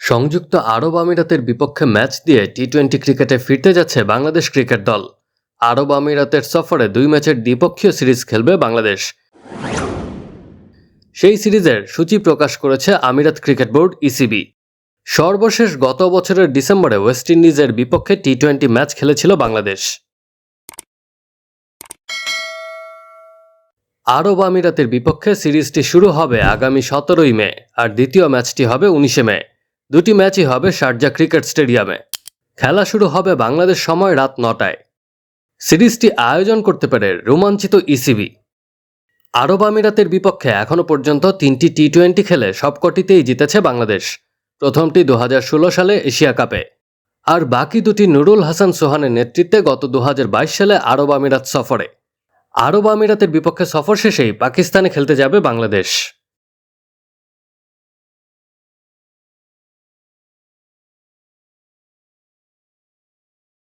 সংযুক্ত আরব আমিরাতের বিপক্ষে ম্যাচ দিয়ে টি টোয়েন্টি ক্রিকেটে ফিরতে যাচ্ছে বাংলাদেশ ক্রিকেট দল। আরব আমিরাতের সফরে দুই ম্যাচের দ্বিপক্ষীয় সিরিজ খেলবে বাংলাদেশ। সেই সিরিজের সূচি প্রকাশ করেছে আমিরাত ক্রিকেট বোর্ড ইসিবি সর্বশেষ গত বছরের ডিসেম্বরে ওয়েস্ট ইন্ডিজের বিপক্ষে টি টোয়েন্টি ম্যাচ খেলেছিল বাংলাদেশ। আরব আমিরাতের বিপক্ষে সিরিজটি শুরু হবে আগামী সতেরোই মে, আর দ্বিতীয় ম্যাচটি হবে উনিশে মে। দুটি ম্যাচই হবে শারজা ক্রিকেট স্টেডিয়ামে। খেলা শুরু হবে বাংলাদেশ সময় রাত নটায়। সিরিজটি আয়োজন করতে পারে রোমাঞ্চিত ইসিবি। আরব আমিরাতের বিপক্ষে এখনও পর্যন্ত তিনটি টি টোয়েন্টি খেলে সবকটিতেই জিতেছে বাংলাদেশ। প্রথমটি দু হাজার ষোলো সালে এশিয়া কাপে। আর বাকি দুটি নুরুল হাসান সোহানের নেতৃত্বে গত দু হাজার বাইশ সালে আরব আমিরাত সফরে। আরব আমিরাতের বিপক্ষে সফর শেষেই পাকিস্তানে খেলতে যাবে বাংলাদেশ।